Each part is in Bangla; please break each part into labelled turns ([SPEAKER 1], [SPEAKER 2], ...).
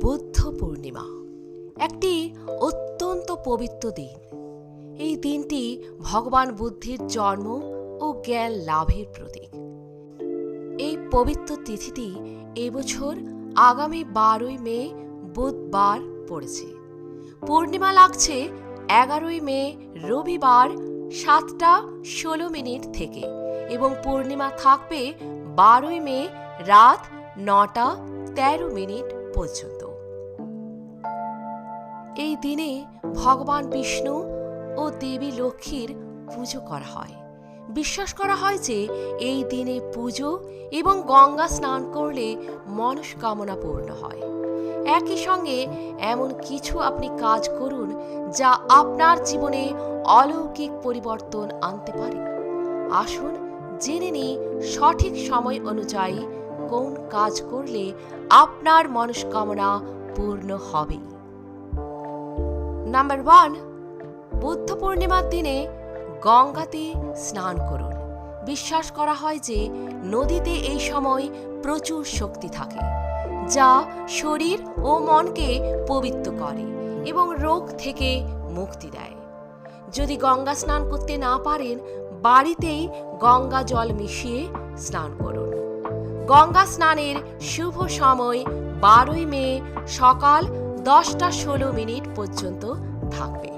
[SPEAKER 1] বুদ্ধ পূর্ণিমা একটি অত্যন্ত পবিত্র দিন। এই দিনটি ভগবান বুদ্ধির জন্ম ও জ্ঞান লাভের প্রতীক। এই পবিত্র তিথিটি এবছর আগামী বারোই মে বুধবার পড়েছে। পূর্ণিমা লাগছে এগারোই মে রবিবার সাতটা ষোলো মিনিট থেকে এবং পূর্ণিমা থাকবে বারোই মে রাত নটা তেরো মিনিট পর্যন্ত। এই দিনে ভগবান বিষ্ণু ও দেবী লক্ষ্মীর পুজো করা হয়। বিশ্বাস করা হয় যে এই দিনে পুজো এবং গঙ্গা স্নান করলে মনস্কামনা পূর্ণ হয়। একই সঙ্গে এমন কিছু আপনি কাজ করুন যা আপনার জীবনে অলৌকিক পরিবর্তন আনতে পারে। আসুন জেনে নিই সঠিক সময় অনুযায়ী কোন কাজ করলে আপনার মনস্কামনা পূর্ণ হবে? নাম্বার ওয়ান বুদ্ধ পূর্ণিমার দিনে গঙ্গাতে স্নান করুন। বিশ্বাস করা হয় যে নদীতে এই সময় প্রচুর শক্তি থাকে, যা শরীর ও মনকে পবিত্র করে এবং রোগ থেকে মুক্তি দেয়। যদি গঙ্গা স্নান করতে না পারেন, বাড়িতেই গঙ্গা জল মিশিয়ে স্নান করুন। গঙ্গা স্নানের শুভ সময় বারোই মে সকাল দশটা ষোলো মিনিট পর্যন্ত থাকবে।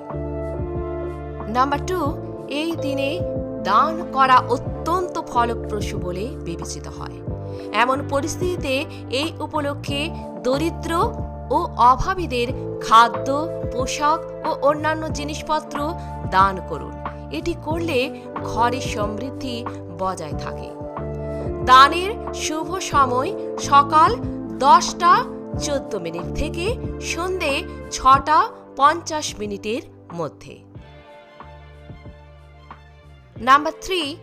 [SPEAKER 1] নাম্বার টু, এই দিনে দান করা অত্যন্ত ফলপ্রসূ বলে বিবেচিত হয়। এমন পরিস্থিতিতে এই উপলক্ষে দরিদ্র ও অভাবীদের খাদ্য, পোশাক ও অন্যান্য জিনিসপত্র দান করুন। এটি করলে ঘরে সমৃদ্ধি বজায় থাকে। দানের শুভ সময় সকাল দশটা চোদ্দ মিনিট থেকে সন্ধে ছটা পঞ্চাশ মিনিটের মধ্যে। নাম্বার থ্রি,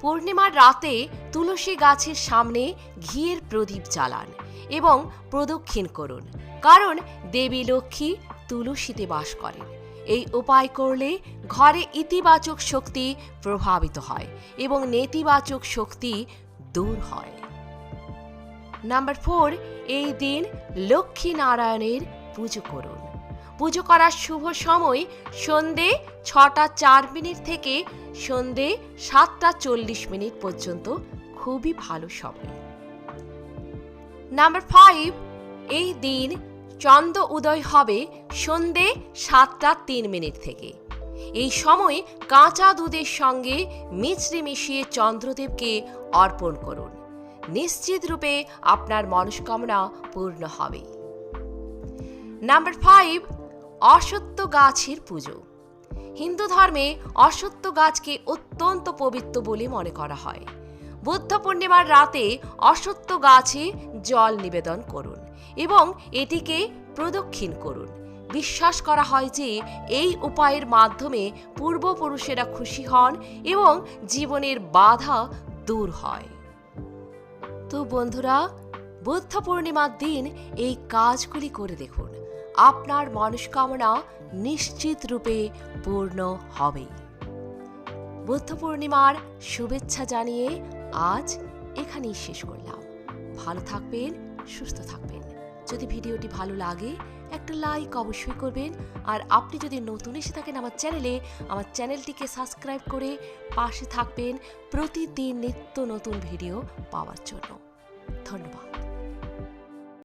[SPEAKER 1] পূর্ণিমার রাতে তুলসী গাছের সামনে ঘিয়ের প্রদীপ জ্বালান এবং প্রদক্ষিণ করুন। কারণ দেবী লক্ষ্মী তুলসীতে বাস করেন। এই উপায় করলে ঘরে ইতিবাচক শক্তি প্রভাবিত হয় এবং নেতিবাচক শক্তি দূর হয়। নাম্বার ফোর, এই দিন লক্ষ্মী নারায়ণের পুজো করুন। পুজো করার শুভ সময় সন্ধে ছটা চার মিনিট থেকে সন্ধে সাতটা চল্লিশ মিনিট পর্যন্ত খুবই ভালো সময়। নাম্বার ফাইভ, এই দিন চন্দ্র উদয় হবে সন্ধে সাতটা তিন মিনিট থেকে। এই সময় কাঁচা দুধের সঙ্গে মিছরি মিশিয়ে চন্দ্রদেবকে অর্পণ করুন। নিশ্চিত রূপে আপনার মনস্কামনা পূর্ণ হবে। নাম্বার ফাইভ অসত্য গাছের পুজো। হিন্দু ধর্মে অসত্য গাছকে অত্যন্ত পবিত্র বলে মনে করা হয়। বুদ্ধ পূর্ণিমার রাতে অসত্য গাছে জল নিবেদন করুন এবং এটিকে প্রদক্ষিণ করুন। বিশ্বাস করা হয় যে এই উপায়ের মাধ্যমে পূর্বপুরুষেরা খুশি হন এবং জীবনের বাধা দূর হয়। তো বন্ধুরা, বুদ্ধ পূর্ণিমার দিন এই কাজগুলি করে দেখুন। আপনার মনস্কামনা নিশ্চিত রূপে পূর্ণ হবেই। বুদ্ধ পূর্ণিমার শুভেচ্ছা জানিয়ে আজ এখানেই শেষ করলাম। ভালো থাকবেন, সুস্থ থাকবেন। যদি ভিডিওটি ভালো লাগে, একটা লাইক অবশ্যই করবেন। আর আপনি যদি নতুন এসে থাকেন আমার চ্যানেলে, আমার চ্যানেলটিকে সাবস্ক্রাইব করে পাশে থাকবেন প্রতিদিন নিত্য নতুন ভিডিও পাওয়ার জন্য। ধন্যবাদ।